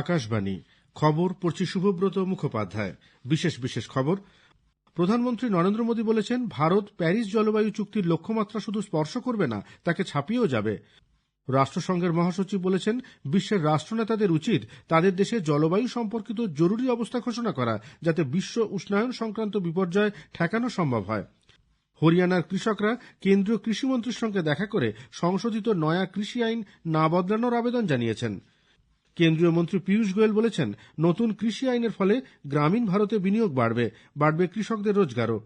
আকাশবাণী। খবর পড়ছি শুভব্রত মুখোপাধ্যায়। বিশেষ বিশেষ খবর, প্রধানমন্ত্রী নরেন্দ্র মোদী বলেছেন, ভারত প্যারিস জলবায়ু চুক্তির লক্ষ্যমাত্রা শুধু স্পর্শ করবে না, তাকে ছাপিয়েও যাবে। রাষ্ট্রসংঘের মহাসচিব বলেছেন, বিশ্বের রাষ্ট্রনেতাদের উচিত তাদের দেশে জলবায়ু সম্পর্কিত জরুরি অবস্থা ঘোষণা করা, যাতে বিশ্ব উষ্ণায়ন সংক্রান্ত বিপর্যয় ঠেকানো সম্ভব হয়। হরিয়ানার কৃষকরা কেন্দ্রীয় কৃষিমন্ত্রীর সঙ্গে দেখা করে সংশোধিত নয়া কৃষি আইন না বদলানোর আবেদন জানিয়েছেন। কেন্দ্রীয় মন্ত্রী পীযূষ গোয়েল বলেছেন, নতুন কৃষি আইনের ফলে গ্রামীণ ভারতে বিনিয়োগ বাড়বে বাড়বে কৃষকদের রোজগারও।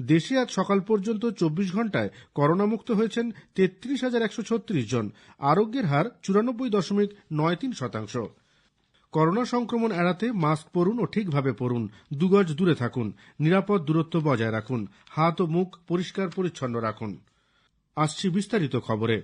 দেশে আজ সকাল পর্যন্ত চব্বিশ ঘন্টায় করোনামুক্ত হয়েছেন তেত্রিশ হাজার একশো ছত্রিশ জন। আরোগ্যের হার চুরানব্বই দশমিক নয় তিন শতাংশ। করোনা সংক্রমণ এড়াতে মাস্ক পরুন ও ঠিকভাবে পরুন। দুগজ দূরে থাকুন। নিরাপদ দূরত্ব বজায় রাখুন। হাত ও মুখ পরিষ্কার পরিচ্ছন্ন রাখুন। আসছি বিস্তারিত খবরে।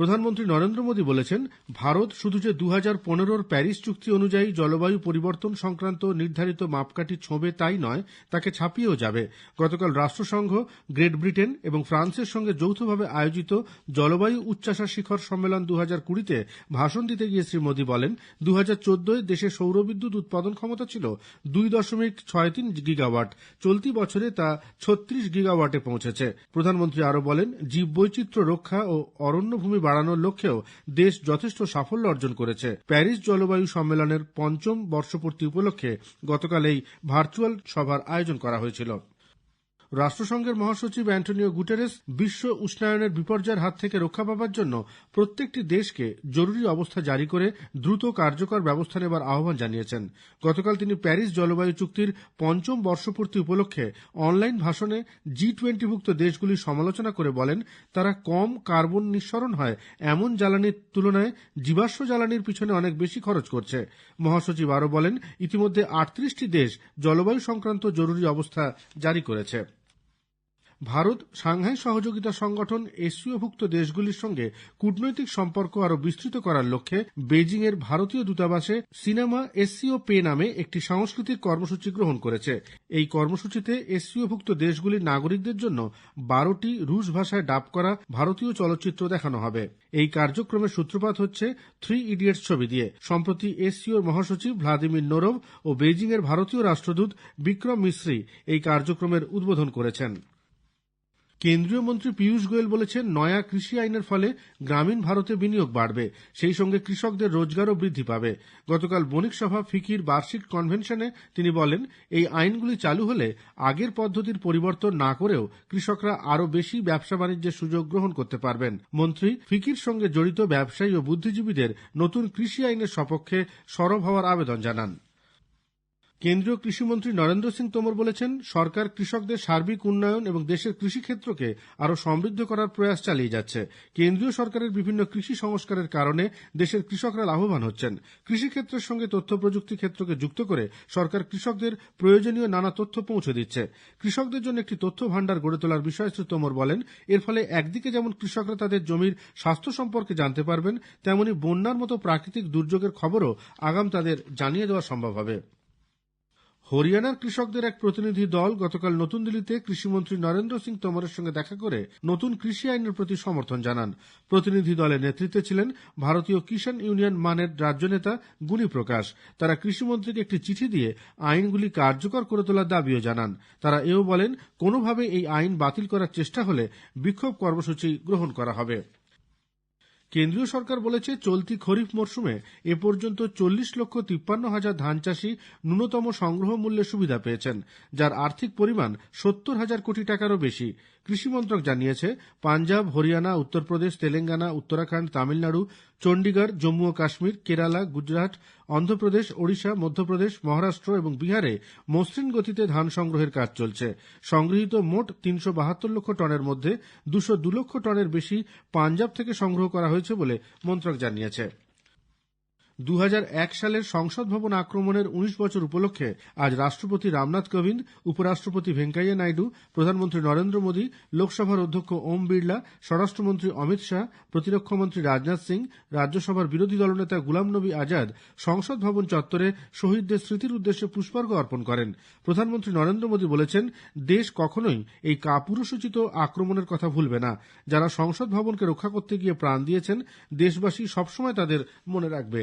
প্রধানমন্ত্রী নরেন্দ্র মোদী বলেছেন, ভারত শুধু যে দু হাজার পনেরোর প্যারিস চুক্তি অনুযায়ী জলবায়ু পরিবর্তন সংক্রান্ত নির্ধারিত মাপকাঠি ছোঁবে তাই নয়, তাকে ছাপিয়েও যাবে। গতকাল রাষ্ট্রসংঘ, গ্রেট ব্রিটেন এবং ফ্রান্সের সঙ্গে যৌথভাবে আয়োজিত জলবায়ু উচ্চাশা শিখর সম্মেলন দু হাজার কুড়িতে ভাষণ দিতে গিয়ে শ্রী মোদী বলেন দু হাজার চোদ্দোয় দেশে সৌরবিদ্যুৎ উৎপাদন ক্ষমতা ছিল দুই দশমিক ছয় তিন গিগাওয়াট, চলতি বছরে তা ছত্রিশ গিগাওয়াটে পৌঁছেছে। প্রধানমন্ত্রী আরও বলেন, জীববৈচিত্র্য রক্ষা ও অরণ্যভূমি বাড়ানোর লক্ষ্যেও দেশ যথেষ্ট সাফল্য অর্জন করেছে। প্যারিস জলবায়ু সম্মেলনের পঞ্চম বর্ষপূর্তি উপলক্ষে গতকাল এই ভার্চুয়াল সভার আয়োজন করা হয়েছিল। রাষ্ট্রসংঘের মহাসচিব অ্যান্টনিও গুটেরেস বিশ্ব উষ্ণায়নের বিপর্যয়ের হাত থেকে রক্ষা পাবার জন্য প্রত্যেকটি দেশকে জরুরি অবস্থা জারি করে দ্রুত কার্যকর ব্যবস্থা নেবার আহ্বান জানিয়েছেন। গতকাল তিনি প্যারিস জলবায়ু চুক্তির পঞ্চম বর্ষপূর্তি উপলক্ষে অনলাইন ভাষণে জি টোয়েন্টিভুক্ত দেশগুলির সমালোচনা করে বলেন, তারা কম কার্বন নিঃসরণ হয় এমন জ্বালানির তুলনায় জীবাশ্ম জ্বালানির পিছনে অনেক বেশি খরচ করছে। মহাসচিব আরও বলেন, ইতিমধ্যে আটত্রিশটি দেশ জলবায়ু সংক্রান্ত জরুরি অবস্থা জারি করেছে। ভারত, সাংহাই সহযোগিতা সংগঠন এসসিওভুক্ত দেশগুলির সঙ্গে কূটনৈতিক সম্পর্ক আরও বিস্তৃত করার লক্ষ্যে বেজিং এর ভারতীয় দূতাবাসে সিনেমা এসসিও পে নামে একটি সাংস্কৃতিক কর্মসূচি গ্রহণ করেছে। এই কর্মসূচিতে এসসিওভুক্ত দেশগুলির নাগরিকদের জন্য বারোটি রুশ ভাষায় ডাব করা ভারতীয় চলচ্চিত্র দেখানো হবে। এই কার্যক্রমের সূত্রপাত হচ্ছে থ্রি ইডিয়টস ছবি দিয়ে। সম্প্রতি এসসিওর মহাসচিব ভ্লাদিমির নোরভ ও বেজিং এর ভারতীয় রাষ্ট্রদূত বিক্রম মিশ্রি এই কার্যক্রমের উদ্বোধন করেছেন। কেন্দ্রীয় মন্ত্রী পীযূষ গোয়েল বলেছেন, নয়া কৃষি আইনের ফলে গ্রামীণ ভারতে বিনিয়োগ বাড়বে, সেই সঙ্গে কৃষকদের রোজগারও বৃদ্ধি পাবে। গতকাল বণিক সভা ফিকির বার্ষিক কনভেনশনে তিনি বলেন, এই আইনগুলি চালু হলে আগের পদ্ধতির পরিবর্তন না করেও কৃষকরা আরও বেশি ব্যবসা বাণিজ্যের সুযোগ গ্রহণ করতে পারবেন। মন্ত্রী ফিকির সঙ্গে জড়িত ব্যবসায়ী ও বুদ্ধিজীবীদের নতুন কৃষি আইনের সপক্ষে সরব হওয়ার আবেদন জানান। কেন্দ্রীয় কৃষিমন্ত্রী নরেন্দ্র সিং তোমর বলেছেন, সরকার কৃষকদের সার্বিক উন্নয়ন এবং দেশের কৃষিক্ষেত্রকে আরও সমৃদ্ধ করার প্রয়াস চালিয়ে যাচ্ছে। কেন্দ্রীয় সরকারের বিভিন্ন কৃষি সংস্কারের কারণে দেশের কৃষকরা লাভবান হচ্ছেন। কৃষিক্ষেত্রের সঙ্গে তথ্য প্রযুক্তি ক্ষেত্রকে যুক্ত করে সরকার কৃষকদের প্রয়োজনীয় নানা তথ্য পৌঁছে দিচ্ছে। কৃষকদের জন্য একটি তথ্য ভাণ্ডার গড়ে তোলার বিষয়ে শ্রী তোমর বলেন, এর ফলে একদিকে যেমন কৃষকরা তাদের জমির স্বাস্থ্য সম্পর্কে জানতে পারবেন, তেমনি বন্যার মতো প্রাকৃতিক দুর্যোগের খবরও আগাম তাদের জানিয়ে দেওয়া সম্ভব হবে। হরিয়ানার কৃষকদের এক প্রতিনিধি দল গতকাল নতুন দিল্লিতে কৃষিমন্ত্রী নরেন্দ্র সিং তোমরের সঙ্গে দেখা করে নতুন কৃষি আইনের প্রতি সমর্থন জানান। প্রতিনিধি দলের নেতৃত্বে ছিলেন ভারতীয় কিষাণ ইউনিয়ন মানের রাজ্য নেতা গুণী প্রকাশ। তারা কৃষিমন্ত্রীকে একটি চিঠি দিয়ে আইনগুলি কার্যকর করে তোলার দাবিও জানান। তারা এও বলেন, কোনোভাবে এই আইন বাতিল করার চেষ্টা হলে বিক্ষোভ কর্মসূচি গ্রহণ করা হবে। কেন্দ্রীয় সরকার বলেছে, চলতি খরিফ মরশুমে এ পর্যন্ত চল্লিশ লক্ষ তিপ্পান্ন হাজার ধান চাষী ন্যূনতম সংগ্রহ মূল্যের সুবিধা পেয়েছেন, যার আর্থিক পরিমাণ সত্তর হাজার কোটি টাকারও বেশি। কৃষি মন্ত্রক জানিয়েছে, পাঞ্জাব, হরিয়ানা, উত্তরপ্রদেশ, তেলেঙ্গানা, উত্তরাখণ্ড, তামিলনাড়ু চণ্ডীগড় জম্মু ও কাশ্মীর, কেরালা, গুজরাট, অন্ধ্রপ্রদেশ, ওড়িশা, মধ্যপ্রদেশ, মহারাষ্ট্র এবং বিহারে মসৃণ গতিতে ধান সংগ্রহের কাজ চলছে। সংগৃহীত মোট তিনশো বাহাত্তর লক্ষ টনের মধ্যে দুশো দু লক্ষ টনের বেশি পাঞ্জাব থেকে সংগ্রহ করা হয়েছে বলে মন্ত্রক জানিয়েছে। দু হাজার এক সালের সংসদ ভবন আক্রমণের উনিশ বছর উপলক্ষে আজ রাষ্ট্রপতি রামনাথ কোবিন্দ, উপরাষ্ট্রপতি ভেঙ্কাইয়া নাইডু, প্রধানমন্ত্রী নরেন্দ্র মোদী, লোকসভার অধ্যক্ষ ওম বিড়লা, স্বরাষ্ট্রমন্ত্রী অমিত শাহ, প্রতিরক্ষামন্ত্রী রাজনাথ সিং, রাজ্যসভার বিরোধী দলনেতা গুলাম নবী আজাদ সংসদ ভবন চত্বরে শহীদদের স্মৃতির উদ্দেশ্যে পুষ্পার্ঘ্য অর্পণ করেন। প্রধানমন্ত্রী নরেন্দ্র মোদী বলেছেন, দেশ কখনোই এই কাপুরুষোচিত আক্রমণের কথা ভুলবে না। যারা সংসদ ভবনকে রক্ষা করতে গিয়ে প্রাণ দিয়েছেন, দেশবাসী সবসময় তাদের মনে রাখবে।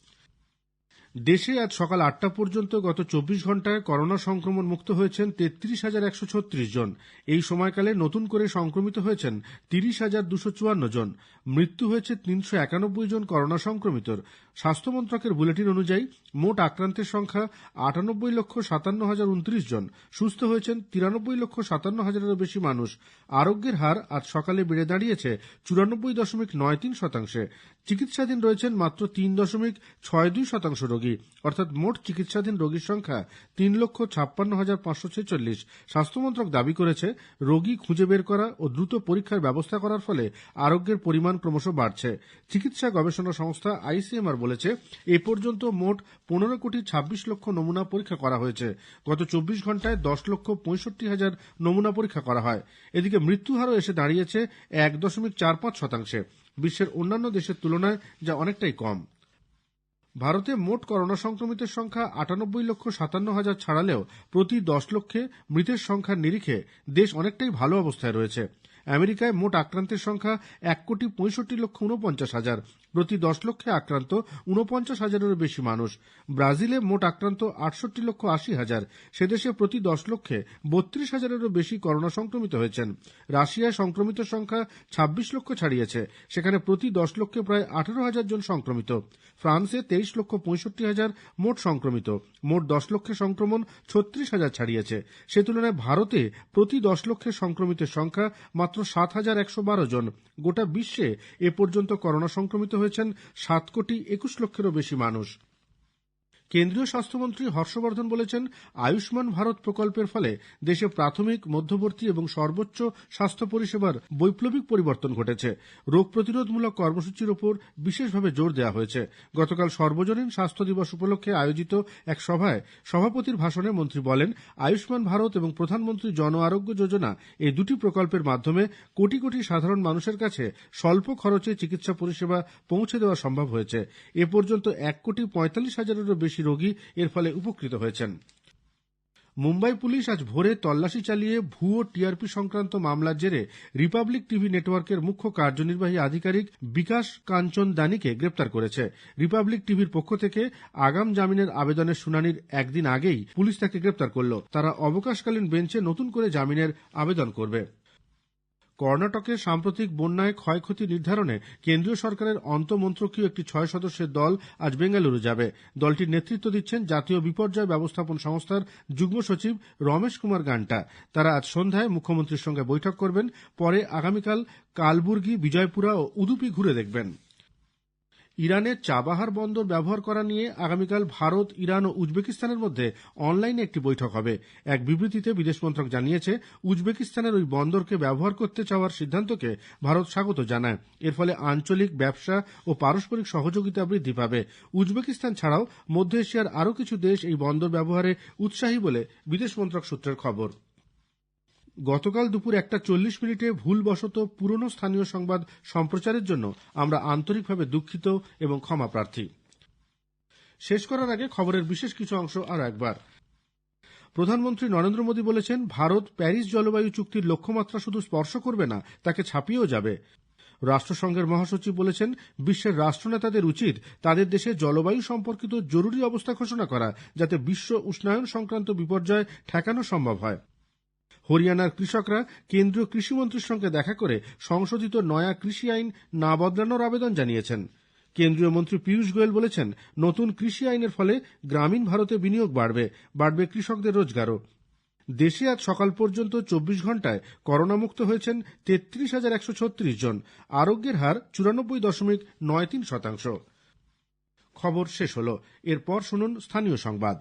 দেশে আজ সকাল আটটা পর্যন্ত গত চব্বিশ ঘন্টায় করোনা সংক্রমণ মুক্ত হয়েছেন তেত্রিশ হাজার একশো ছত্রিশ জন। এই সময়কালে নতুন করে সংক্রমিত হয়েছেন তিরিশ হাজার দুশো চুয়ান্ন জন। মৃত্যু হয়েছে তিনশো একানব্বই জন করোনা সংক্রমিতর। স্বাস্থ্য মন্ত্রকের বুলেটিন অনুযায়ী, মোট আক্রান্তের সংখ্যা আটানব্বই লক্ষ সাতান্ন হাজার উনত্রিশ জন। সুস্থ হয়েছেন তিরানব্বই লক্ষ সাতান্ন হাজারেরও বেশি মানুষ। আরোগ্যের হার আজ সকালে বেড়ে দাঁড়িয়েছে চুরানব্বই দশমিক নয় তিন শতাংশে। চিকিৎসাধীন রয়েছেন মাত্র তিন দশমিক ছয় দুই শতাংশ রোগী। অর্থাৎ মোট চিকিৎসাধীন রোগীর সংখ্যা তিন লক্ষ ছাপ্পান্ন হাজার পাঁচশো ছেচল্লিশ। স্বাস্থ্যমন্ত্রক দাবি করেছে, রোগী খুঁজে বের করা ও দ্রুত পরীক্ষার ব্যবস্থা করার ফলে আরোগ্যের পরিমাণ ক্রমশ বাড়ছে। চিকিৎসা গবেষণা সংস্থা আইসিএমআর বলেছে, এ পর্যন্ত মোট পনেরো কোটি ছাব্বিশ লক্ষ নমুনা পরীক্ষা করা হয়েছে। গত চব্বিশ ঘন্টায় দশ লক্ষ পঁয়ষট্টি হাজার নমুনা পরীক্ষা করা হয়। এদিকে মৃত্যু হারও এসে দাঁড়িয়েছে এক দশমিক চার পাঁচ শতাংশে। বিশ্বের অন্যান্য দেশের তুলনায় যা অনেকটাই কম। ভারতে মোট করোনা সংক্রমিতের সংখ্যা আটানব্বই লক্ষ সাতান্ন হাজার ছাড়ালেও প্রতি দশ লক্ষে মৃতের সংখ্যার নিরিখে দেশ অনেকটাই ভালো অবস্থায় রয়েছে। আমেরিকায় মোট আক্রান্তের সংখ্যা এক কোটি পঁয়ষট্টি লক্ষ উনপঞ্চাশ হাজার। প্রতি দশ লক্ষে আক্রান্ত উনপঞ্চাশ হাজারেরও বেশি মানুষ। ব্রাজিলে মোট আক্রান্ত আটষট্টি লক্ষ আশি হাজার। সেদেশে প্রতি দশ লক্ষে বত্রিশ হাজারেরও বেশি করোনা সংক্রমিত হয়েছেন। রাশিয়ায় সংক্রমিত সংখ্যা ছাব্বিশ লক্ষ ছাড়িয়েছে। সেখানে প্রতি দশ লক্ষে প্রায় আঠারো হাজার জন সংক্রমিত। ফ্রান্সে তেইশ লক্ষ পঁয়ষট্টি হাজার মোট সংক্রমিত। মোট দশ লক্ষে সংক্রমণ ছত্রিশ হাজার ছাড়িয়েছে। সে তুলনায় ভারতে প্রতি দশ লক্ষের সংক্রমিতের সংখ্যা মাত্র সাত হাজার একশো বারো জন। গোটা বিশ্বে এ পর্যন্ত করোনা সংক্রমিত হয়েছেন সাত কোটি একুশ লক্ষেরও বেশি মানুষ। কেন্দ্রীয় স্বাস্থ্যমন্ত্রী হর্ষবর্ধন বলেছেন, আয়ুষ্মান ভারত প্রকল্পের ফলে দেশে প্রাথমিক, মধ্যবর্তী এবং সর্বোচ্চ স্বাস্থ্য পরিষেবার বৈপ্লবিক পরিবর্তন ঘটেছে। রোগ প্রতিরোধমূলক কর্মসূচির ওপর বিশেষভাবে জোর দেওয়া হয়েছে। গতকাল সর্বজনীন স্বাস্থ্য দিবস উপলক্ষে আয়োজিত এক সভায় সভাপতির ভাষণে মন্ত্রী বলেন, আয়ুষ্মান ভারত এবং প্রধানমন্ত্রী জন আরোগ্য যোজনা এই দুটি প্রকল্পের মাধ্যমে কোটি কোটি সাধারণ মানুষের কাছে স্বল্প খরচে চিকিৎসা পরিষেবা পৌঁছে দেওয়া সম্ভব হয়েছে। এ পর্যন্ত এক কোটি পঁয়তাল্লিশ হাজারেরও বেশি রোগী এর ফলে উপকৃত হয়েছেন। মুম্বাই পুলিশ আজ ভোরে তল্লাশি চালিয়ে ভুয়ো টিআরপি সংক্রান্ত মামলার জেরে রিপাবলিক টিভি নেটওয়ার্কের মুখ্য কার্যনির্বাহী আধিকারিক বিকাশ কাঞ্চন দানিকে গ্রেপ্তার করেছে। রিপাবলিক টিভির পক্ষ থেকে আগাম জামিনের আবেদনের শুনানির একদিন আগেই পুলিশ তাকে গ্রেপ্তার করল। তারা অবকাশকালীন বেঞ্চে নতুন করে জামিনের আবেদন করবে। কর্ণাটকের সাম্প্রতিক বন্যায় ক্ষয়ক্ষতি নির্ধারণে কেন্দ্রীয় সরকারের অন্তমন্ত্রকীয় একটি ছয় সদস্যের দল আজ বেঙ্গালুরু যাবে। দলটির নেতৃত্ব দিচ্ছেন জাতীয় বিপর্যয় ব্যবস্থাপন সংস্থার যুগ্ম সচিব রমেশ কুমার গান্টা। তারা আজ সন্ধ্যায় মুখ্যমন্ত্রীর সঙ্গে বৈঠক করবেন। পরে আগামীকাল কালবুর্গি, বিজয়পুরা ও উদুপি ঘুরে দেখবেন। ইরানের চাবাহার বন্দর ব্যবহার করা নিয়ে আগামীকাল ভারত, ইরান ও উজবেকিস্তানের মধ্যে অনলাইনে একটি বৈঠক হবে। এক বিবৃতিতে বিদেশ মন্ত্রক জানিয়েছে, উজবেকিস্তানের ওই বন্দরকে ব্যবহার করতে চাওয়ার সিদ্ধান্তকে ভারত স্বাগত জানায়। এর ফলে আঞ্চলিক ব্যবসা ও পারস্পরিক সহযোগিতা বৃদ্ধি পাবে। উজবেকিস্তান ছাড়াও মধ্য এশিয়ার আরও কিছু দেশ এই বন্দর ব্যবহারে উৎসাহী বলে বিদেশ মন্ত্রক সূত্রের খবর। গতকাল দুপুর একটা চল্লিশ মিনিটে ভুলবশত পুরনো স্থানীয় সংবাদ সম্প্রচারের জন্য আমরা আন্তরিকভাবে দুঃখিত এবং ক্ষমা প্রার্থী। শেষ করার আগে খবরের বিশেষ কিছু অংশ আরও একবার। প্রধানমন্ত্রী নরেন্দ্র মোদী বলেছেন, ভারত প্যারিস জলবায়ু চুক্তির লক্ষ্যমাত্রা শুধু স্পর্শ করবে না, তাকে ছাপিয়েও যাবে। রাষ্ট্রসংঘের মহাসচিব বলেছেন, বিশ্বের রাষ্ট্রনেতাদের উচিত তাদের দেশে জলবায়ু সম্পর্কিত জরুরি অবস্থা ঘোষণা করা, যাতে বিশ্ব উষ্ণায়ন সংক্রান্ত বিপর্যয় ঠেকানো সম্ভব হয়। হরিয়ানার কৃষকরা কেন্দ্রীয় কৃষিমন্ত্রীর সঙ্গে দেখা করে সংশোধিত নয়া কৃষি আইন না বদলানোর আবেদন জানিয়েছেন। কেন্দ্রীয় মন্ত্রী পীযূষ গোয়েল বলেছেন, নতুন কৃষি আইনের ফলে গ্রামীণ ভারতে বিনিয়োগ বাড়বে বাড়বে কৃষকদের রোজগারও। দেশে আজ সকাল পর্যন্ত চব্বিশ ঘন্টায় করোনামুক্ত হয়েছেন তেত্রিশ হাজার একশো ছত্রিশ জন। আরোগ্যের হার চুরানব্বই দশমিক নয় তিন শতাংশ। খবর শেষ হল। এরপর শুনুন স্থানীয় সংবাদ।